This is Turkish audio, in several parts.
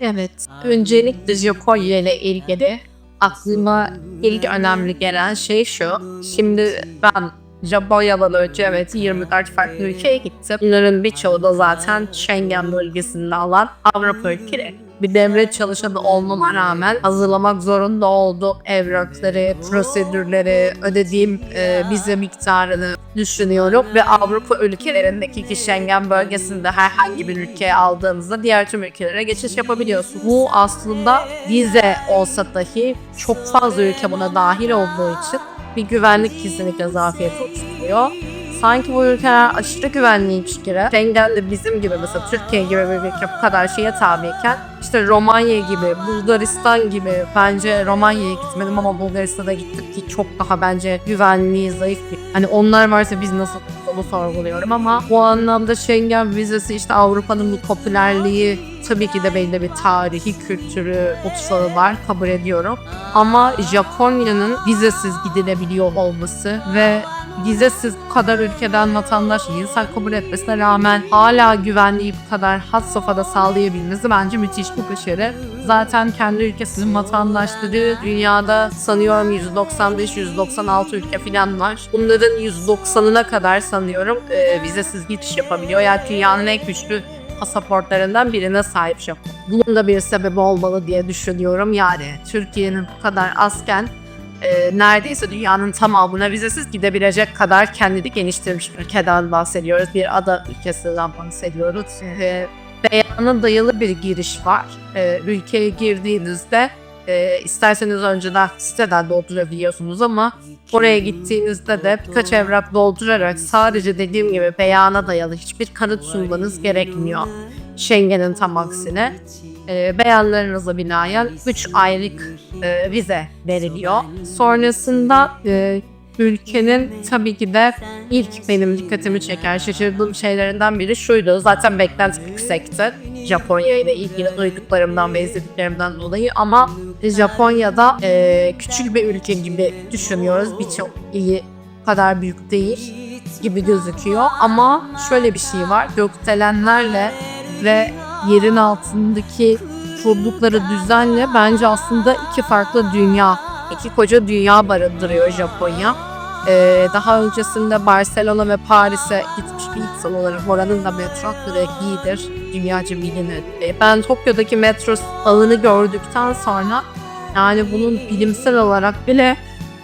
Evet, öncelikle Japonya ile ilgili aklıma ilk önemli gelen şey şu. Şimdi ben Japonya'dan önce evet 24 farklı ülkeye gittim. Bunların birçoğu da zaten Schengen bölgesinde alan Avrupa ülkeleri. Bir devlet çalışanı olmama rağmen hazırlamak zorunda olduğum evrakları, prosedürleri, ödediğim e, vize miktarını düşünüyorum ve Avrupa ülkelerindeki ki Schengen bölgesinde herhangi bir ülkeye aldığınızda diğer tüm ülkelere geçiş yapabiliyorsunuz. Bu aslında vize olsa dahi çok fazla ülke buna dahil olduğu için bir güvenlik kesinlikle zafiyeti oluşturuyor. Sanki bu ülkeler aşırı güvenliymiş gibi. Schengen'de bizim gibi mesela Türkiye gibi bir ülke bu kadar şeye tabiyken işte Romanya gibi, Bulgaristan gibi bence Romanya'ya gitmedim ama Bulgaristan'a gittik ki çok daha bence güvenliği zayıf bir. Hani onlar varsa biz nasıl onu sorguluyorum ama bu anlamda Schengen vizesi işte Avrupa'nın bu popülerliği tabii ki de belli bir tarihi, kültürü, mutfağı var kabul ediyorum. Ama Japonya'nın vizesiz gidilebiliyor olması ve vizesiz bu kadar ülkeden vatandaş insan kabul etmesine rağmen hala güvenliği bu kadar had safhada sağlayabilmesi bence müthiş bir başarı. Zaten kendi ülkesinin vatandaşları dünyada sanıyorum 195-196 ülke falan var. Bunların 190'ına kadar sanıyorum e, vizesiz geçiş yapabiliyor. Yani dünyanın en güçlü pasaportlarından birine sahip Japon. Bunun da bir sebebi olmalı diye düşünüyorum. Yani Türkiye'nin bu kadar azken e, neredeyse dünyanın tamamına vizesiz gidebilecek kadar kendini geliştirmiş bir ülkeden bahsediyoruz. Bir ada ülkesinden bahsediyoruz. E, beyana dayalı bir giriş var. E, ülkeye girdiğinizde e, isterseniz önceden siteden doldurabiliyorsunuz ama oraya gittiğinizde de birkaç evrak doldurarak sadece dediğim gibi beyana dayalı hiçbir kanıt sunmanız gerekmiyor. Schengen'in tam aksine e, beyanlarınıza binaen 3 aylık e, vize veriliyor. Sonrasında e, ülkenin tabii ki de ilk benim dikkatimi çeken şaşırdığım şeylerinden biri şuydu. Zaten beklenti yüksekti. Japonya ile ilgili duyduklarımdan ve izlediklerimden dolayı ama Japonya'da e, küçük bir ülke gibi düşünüyoruz. Birçok iyi kadar büyük değil gibi gözüküyor ama şöyle bir şey var. Gökdelenlerle ve yerin altındaki kurdukları düzenle bence aslında iki farklı dünya, iki koca dünya barındırıyor Japonya. Ee, daha öncesinde Barcelona ve Paris'e gitmiş bir insan olarak oranın da metro hatları iyidir. Dünyaca bilinir. Ee, ben Tokyo'daki metro ağını gördükten sonra yani bunun bilimsel olarak bile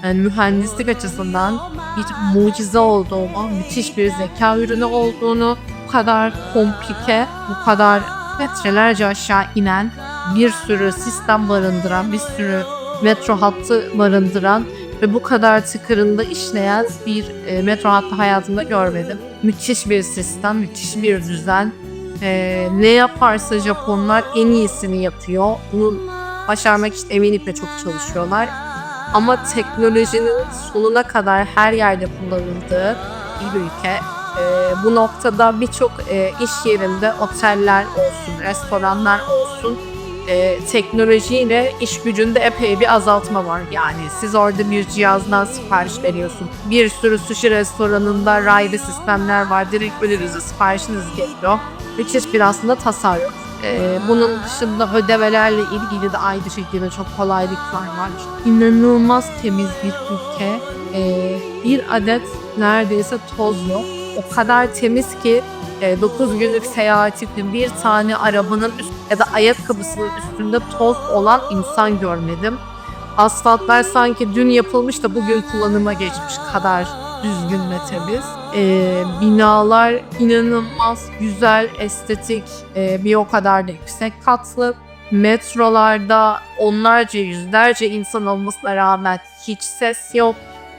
yani mühendislik açısından bir mucize olduğunu, müthiş bir zeka ürünü olduğunu, bu kadar komplike, bu kadar metrelerce aşağı inen bir sürü sistem barındıran, bir sürü metro hattı barındıran ve bu kadar tıkırında işleyen bir e, metro hattı hayatımda görmedim. Müthiş bir sistem, müthiş bir düzen. E, ne yaparsa Japonlar en iyisini yapıyor. Bunu başarmak için eminim de çok çalışıyorlar. Ama teknolojinin sonuna kadar her yerde kullanıldığı bir ülke. E, bu noktada birçok e, iş yerinde oteller olsun, restoranlar olsun e, teknolojiyle iş gücünde epey bir azaltma var. Yani siz orada bir cihazdan sipariş veriyorsun. Bir sürü sushi restoranında raylı sistemler var. Direkt önünüze siparişiniz geliyor. Müthiş bir aslında tasarruf. E, bunun dışında ödemelerle ilgili de aynı şekilde çok kolaylıklar var. İnanılmaz temiz bir ülke. E, bir adet neredeyse toz yok. O kadar temiz ki 9 günlük seyahatimde bir tane arabanın üst ya da ayakkabısının üstünde toz olan insan görmedim. Asfaltlar sanki dün yapılmış da bugün kullanıma geçmiş kadar düzgün ve temiz. Ee, binalar inanılmaz güzel, estetik, ee, bir o kadar da yüksek katlı. Metrolarda onlarca, yüzlerce insan olmasına rağmen hiç ses yok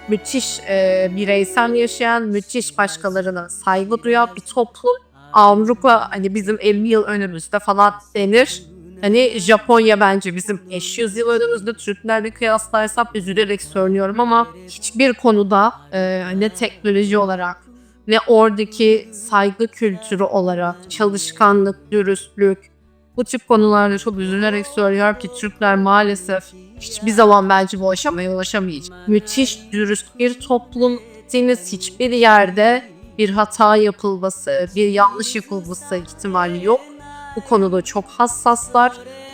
müthiş e, bireysel yaşayan, müthiş başkalarına saygı duyan bir toplum. Avrupa hani bizim 50 yıl önümüzde falan denir. Hani Japonya bence bizim 500 yıl önümüzde Türklerle kıyaslarsak üzülerek söylüyorum ama hiçbir konuda e, ne teknoloji olarak ne oradaki saygı kültürü olarak çalışkanlık, dürüstlük bu tip konularda çok üzülerek söylüyorum ki Türkler maalesef hiçbir zaman bence bu aşamaya ulaşamayacak. Müthiş dürüst bir toplum. Gittiğiniz hiçbir yerde bir hata yapılması, bir yanlış yapılması ihtimali yok. bu konuda çok hassaslar.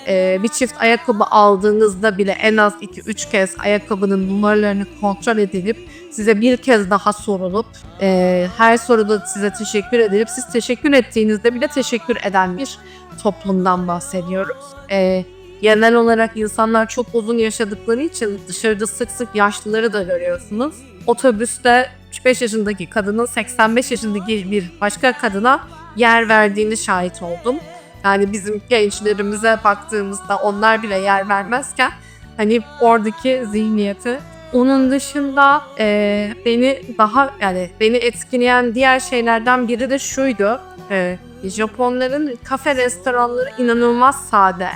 Ee, bir çift ayakkabı aldığınızda bile en az 2-3 kez ayakkabının numaralarını kontrol edilip size bir kez daha sorulup e, her soruda size teşekkür edilip siz teşekkür ettiğinizde bile teşekkür eden bir toplumdan bahsediyoruz. Ee, genel olarak insanlar çok uzun yaşadıkları için dışarıda sık sık yaşlıları da görüyorsunuz. Otobüste 35 yaşındaki kadının 85 yaşındaki bir başka kadına yer verdiğini şahit oldum. Yani bizim gençlerimize baktığımızda onlar bile yer vermezken hani oradaki zihniyeti. Onun dışında e, beni daha yani beni etkileyen diğer şeylerden biri de şuydu. E, Japonların kafe restoranları inanılmaz sade.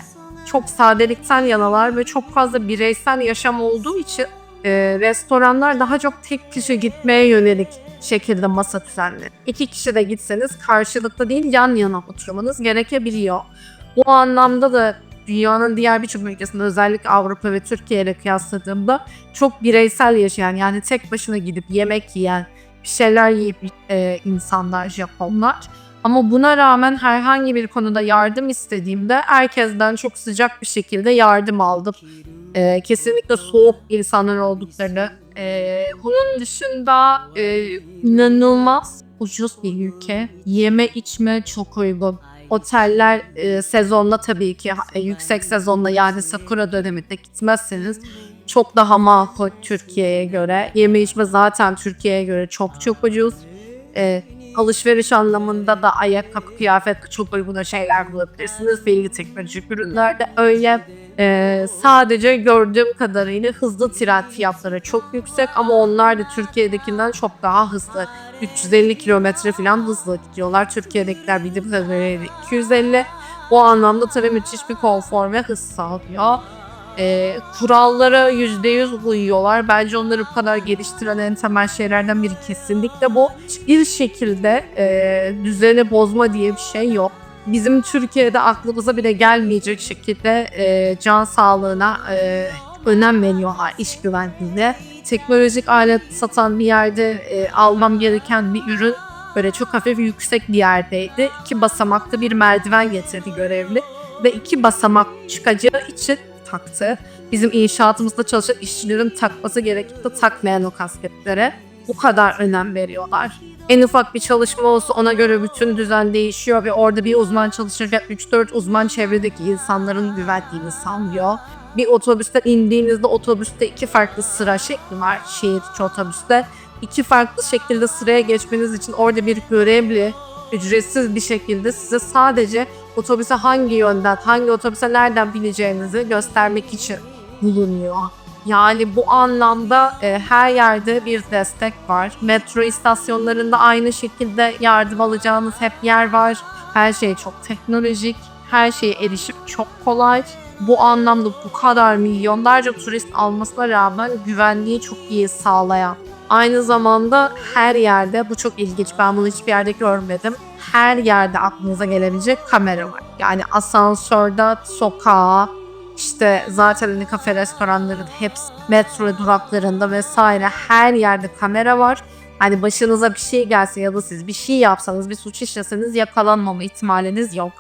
Çok sadelikten yanalar ve çok fazla bireysel yaşam olduğu için e, restoranlar daha çok tek kişi gitmeye yönelik şekilde masa düzenli. İki kişi de gitseniz karşılıklı değil yan yana oturmanız gerekebiliyor. Bu anlamda da dünyanın diğer birçok ülkesinde özellikle Avrupa ve Türkiye ile kıyasladığımda çok bireysel yaşayan yani tek başına gidip yemek yiyen bir şeyler yiyip e, insanlar Japonlar. Ama buna rağmen herhangi bir konuda yardım istediğimde herkesten çok sıcak bir şekilde yardım aldım. Ee, kesinlikle soğuk insanlar olduklarını. Ee, bunun dışında e, inanılmaz ucuz bir ülke. Yeme içme çok uygun. Oteller e, sezonla tabii ki e, yüksek sezonla yani Sakura döneminde gitmezseniz çok daha makul Türkiye'ye göre. Yeme içme zaten Türkiye'ye göre çok çok ucuz. E, alışveriş anlamında da ayakkabı, kıyafet çok uygun şeyler bulabilirsiniz. Bilgi teknolojik ürünlerde öyle. Ee, sadece gördüğüm kadarıyla hızlı tren fiyatları çok yüksek ama onlar da Türkiye'dekinden çok daha hızlı. 350 kilometre falan hızlı gidiyorlar. Türkiye'dekiler bildiğim kadarıyla 250. Bu anlamda tabii müthiş bir konfor ve hız sağlıyor. Ee, kurallara %100 uyuyorlar. Bence onları bu kadar geliştiren en temel şeylerden biri kesinlikle bu. Hiçbir şekilde e, düzeni bozma diye bir şey yok. Bizim Türkiye'de aklımıza bile gelmeyecek şekilde e, can sağlığına e, önem veriyorlar iş güvenliğine. Teknolojik alet satan bir yerde e, almam gereken bir ürün böyle çok hafif yüksek bir yerdeydi. İki basamaklı bir merdiven getirdi görevli ve iki basamak çıkacağı için taktı. Bizim inşaatımızda çalışan işçilerin takması gerekip de takmayan o kasketlere bu kadar önem veriyorlar. En ufak bir çalışma olsa ona göre bütün düzen değişiyor ve orada bir uzman çalışırken 3-4 uzman çevredeki insanların güvenliğini sağlıyor. Bir otobüsten indiğinizde otobüste iki farklı sıra şekli var şehir otobüste. İki farklı şekilde sıraya geçmeniz için orada bir görevli ücretsiz bir şekilde size sadece otobüse hangi yönden, hangi otobüse nereden bineceğinizi göstermek için bulunuyor. Yani bu anlamda e, her yerde bir destek var. Metro istasyonlarında aynı şekilde yardım alacağınız hep yer var. Her şey çok teknolojik, her şeye erişim çok kolay. Bu anlamda bu kadar milyonlarca turist almasına rağmen güvenliği çok iyi sağlayan. Aynı zamanda her yerde, bu çok ilginç ben bunu hiçbir yerde görmedim. Her yerde aklınıza gelebilecek kamera var. Yani asansörde, sokağa, işte zaten hani kafe restoranların hepsi metro duraklarında vesaire her yerde kamera var. Hani başınıza bir şey gelse ya da siz bir şey yapsanız, bir suç işleseniz yakalanmama ihtimaliniz yok.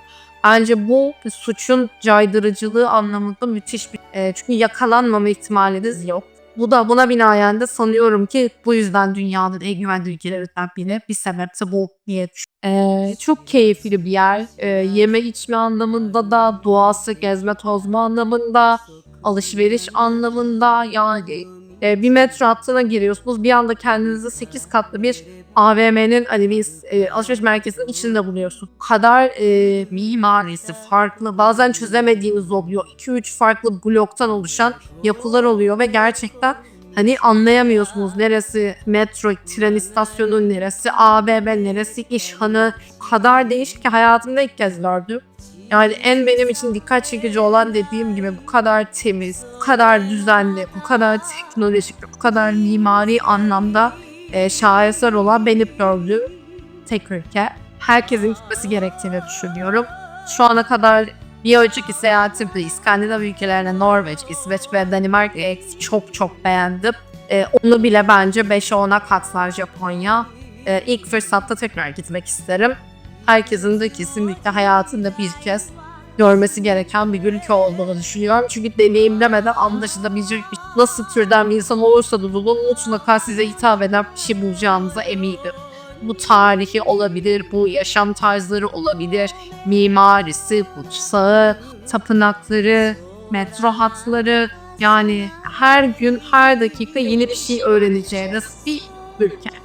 Bence bu suçun caydırıcılığı anlamında müthiş bir... E, çünkü yakalanmama ihtimaliniz yok. Bu da buna binaen de sanıyorum ki bu yüzden dünyanın en güvenli ülkelerinden biri. Bir sebep de bu diye. Ee, çok keyifli bir yer. Ee, yeme içme anlamında da, doğası, gezme tozma anlamında, alışveriş anlamında yani e, bir metro hattına giriyorsunuz. Bir anda kendinizi 8 katlı bir AVM'nin hani bir e, alışveriş merkezinin içinde buluyorsun. Bu kadar e, mimarisi farklı. Bazen çözemediğiniz oluyor. 2-3 farklı bloktan oluşan yapılar oluyor ve gerçekten hani anlayamıyorsunuz neresi metro, tren istasyonu, neresi AVM, neresi işhanı. O kadar değişik ki hayatımda ilk kez gördüm. Yani en benim için dikkat çekici olan dediğim gibi bu kadar temiz, bu kadar düzenli, bu kadar teknolojik, bu kadar mimari anlamda e, şaheser olan benim gördüğüm tek ülke. Herkesin gitmesi gerektiğini düşünüyorum. Şu ana kadar bir önceki seyahatimde İskandinav ülkelerine Norveç, İsveç ve Danimarka'yı çok çok beğendim. E, onu bile bence 5'e 10'a katlar Japonya. E, ilk fırsatta tekrar gitmek isterim. Herkesin de kesinlikle hayatında bir kez görmesi gereken bir ülke olduğunu düşünüyorum. Çünkü deneyimlemeden anlaşılabilecek bir nasıl türden bir insan olursa da olun mutlaka size hitap eden bir şey bulacağınıza eminim. Bu tarihi olabilir, bu yaşam tarzları olabilir, mimarisi, mutfağı, tapınakları, metro hatları yani her gün her dakika yeni bir şey öğreneceğiniz bir ülke.